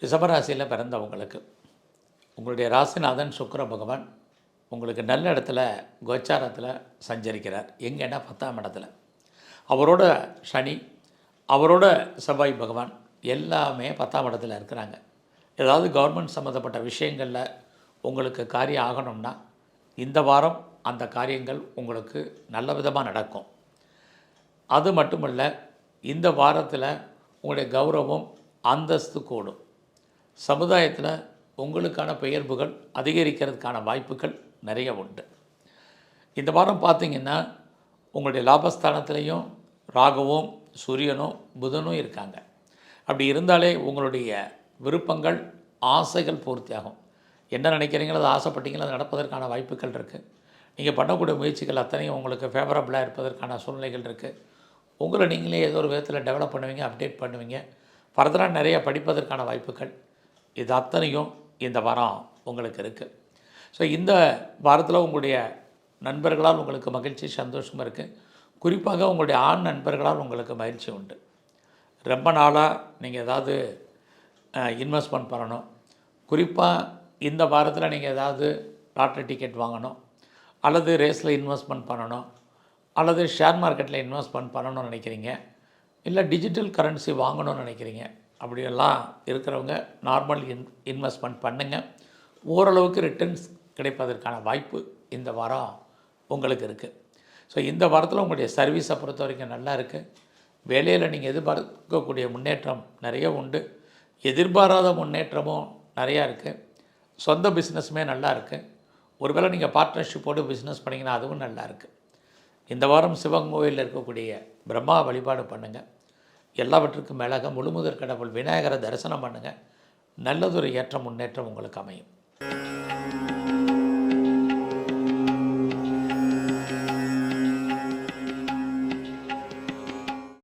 ரிஷபராசியில் பிறந்தவங்களுக்கு உங்களுடைய ராசிநாதன் சுக்கிர பகவான் உங்களுக்கு நல்ல இடத்துல கோச்சாரத்தில் சஞ்சரிக்கிறார். எங்கன்னா பத்தாம் இடத்துல. அவரோட சனி அவரோட செவ்வாய் பகவான் எல்லாமே பத்தாம் இடத்துல இருக்கிறாங்க. ஏதாவது கவர்மெண்ட் சம்மந்தப்பட்ட விஷயங்களில் உங்களுக்கு காரியம் ஆகணும்னா இந்த வாரம் அந்த காரியங்கள் உங்களுக்கு நல்ல விதமாக நடக்கும். அது மட்டுமல்ல இந்த வாரத்தில் உங்களுடைய கௌரவம் அந்தஸ்து கூடும். சமுதாயத்தில் உங்களுக்கான பெயர்புகள் அதிகரிக்கிறதுக்கான வாய்ப்புகள் நிறைய உண்டு. இந்த வாரம் பார்த்தீங்கன்னா உங்களுடைய லாபஸ்தானத்துலேயும் ராகுவும் சூரியனும் புதனும் இருக்காங்க. அப்படி இருந்தாலே உங்களுடைய விருப்பங்கள் ஆசைகள் பூர்த்தியாகும். என்ன நினைக்கிறீங்களோ அதை ஆசைப்பட்டீங்களோ அது நடப்பதற்கான வாய்ப்புகள் இருக்குது நீங்கள் பண்ணக்கூடிய முயற்சிகள் அத்தனையும் உங்களுக்கு ஃபேவரபுளாக இருப்பதற்கான சூழ்நிலைகள் இருக்குது உங்களை நீங்களே ஏதோ ஒரு விதத்தில் டெவலப் பண்ணுவீங்க அப்டேட் பண்ணுவீங்க. ஃபர்தராக நிறைய படிப்பதற்கான வாய்ப்புகள். இது அத்தனையும் இந்த வாரம் உங்களுக்கு இருக்குது ஸோ இந்த வாரத்தில் உங்களுடைய நண்பர்களால் உங்களுக்கு மகிழ்ச்சி சந்தோஷமாக இருக்குது குறிப்பாக உங்களுடைய ஆண் நண்பர்களால் உங்களுக்கு மகிழ்ச்சி உண்டு. ரொம்ப நாளாக நீங்கள் ஏதாவது இன்வெஸ்ட்மெண்ட் பண்ணணும். குறிப்பாக இந்த வாரத்தில் நீங்கள் ஏதாவது லாட்ரி டிக்கெட் வாங்கணும். அல்லது ரேஸில் இன்வெஸ்ட்மெண்ட் பண்ணணும். அல்லது ஷேர் மார்க்கெட்டில் இன்வெஸ்ட்மெண்ட் பண்ணணும்னு நினைக்கிறீங்க. இல்லை டிஜிட்டல் கரன்சி வாங்கணும்னு நினைக்கிறீங்க. அப்படியெல்லாம் இருக்கிறவங்க நார்மல் இன் இன்வெஸ்ட்மெண்ட் பண்ணுங்கள் ஓரளவுக்கு ரிட்டர்ன்ஸ் கிடைப்பதற்கான வாய்ப்பு இந்த வாரம் உங்களுக்கு இருக்குது ஸோ இந்த வாரத்தில் உங்களுடைய சர்வீஸை பொறுத்த வரைக்கும் நல்லா இருக்குது வேலையில் நீங்கள் எதிர்பார்க்கக்கூடிய முன்னேற்றம் நிறைய உண்டு. எதிர்பாராத முன்னேற்றமும் நிறையா இருக்குது சொந்த பிஸ்னஸுமே நல்லா இருக்குது ஒருவேளை நீங்கள் பார்ட்னர்ஷிப்போடு பிஸ்னஸ் பண்ணிங்கன்னா அதுவும் நல்லா இருக்குது இந்த வாரம் சிவன் இருக்கக்கூடிய பிரம்மா வழிபாடு பண்ணுங்கள் எல்லாவற்றுக்கும் மேலாக முழுமுதற் கடவுள் விநாயகரை தரிசனம் பண்ணுங்கள் நல்லதொரு ஏற்ற முன்னேற்றம் உங்களுக்கு அமையும்.